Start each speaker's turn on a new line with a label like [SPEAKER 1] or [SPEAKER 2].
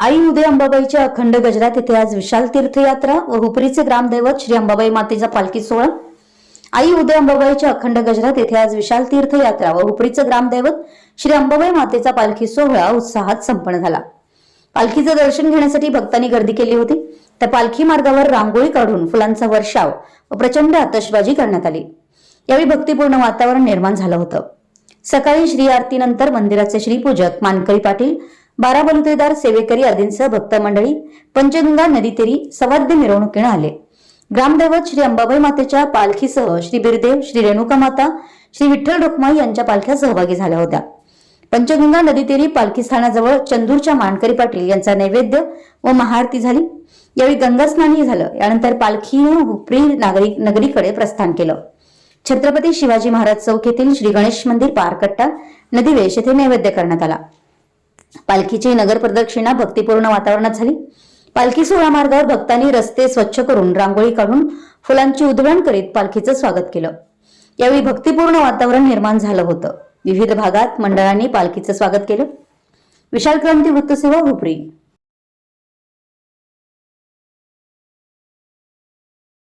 [SPEAKER 1] आई उदय अंबाबाईच्या अखंड गजरात येथे आज विशाल तीर्थयात्रा व हुपरीचे ग्रामदैवत श्री अंबाबाई मातेचा पालखी सोहळा. आई उदय अंबाबाईच्या अखंड गजरात येथे आज विशाल तीर्थयात्रा व हुपरीचे ग्रामदैवत श्री अंबाबाई मातेचा पालखी सोहळा उत्साहात संपन्न झाला. पालखीचं दर्शन घेण्यासाठी भक्तांनी गर्दी केली होती. तर पालखी मार्गावर रांगोळी काढून फुलांचा वर्षाव व प्रचंड आतषबाजी करण्यात आली. यावेळी भक्तीपूर्ण वातावरण निर्माण झालं होतं. सकाळी श्री आरतीनंतर मंदिराचे श्रीपूजक मानकरी पाटील बारा बलुतेदार सेवेकरी आदींसह भक्त मंडळी पंचगंगा नदीतेरी सवाद्य मिरवणुकीनं आले. ग्रामदैवत श्री अंबाबाई मातेच्या पालखीसह श्री बिरदेव श्री रेणुका माता श्री विठ्ठल रुक्माई यांच्या पालख्या सहभागी झाल्या होत्या. पंचगंगा नदीतेरी पालखी स्थानाजवळ चंदूरच्या मानकरी पाटील यांचा नैवेद्य व महाआरती झाली. यावेळी गंगास्नानही झालं. यानंतर पालखीनं हुपरी नागरिक नगरीकडे प्रस्थान केलं. छत्रपती शिवाजी महाराज चौक येथील श्री गणेश मंदिर पारकट्टा नदीवेश येथे नैवेद्य करण्यात आला. पालखीची नगर प्रदक्षिणा भक्तिपूर्ण वातावरणात झाली. पालखी सोहळा मार्गावर भक्तांनी रस्ते स्वच्छ करून रांगोळी काढून फुलांची उधळण करीत पालखीचं स्वागत केलं. यावेळी भक्तीपूर्ण वातावरण निर्माण झालं होतं. विविध भागात मंडळांनी पालखीचं स्वागत केलं. विशाल क्रांती वृत्तसेवा हुपरी.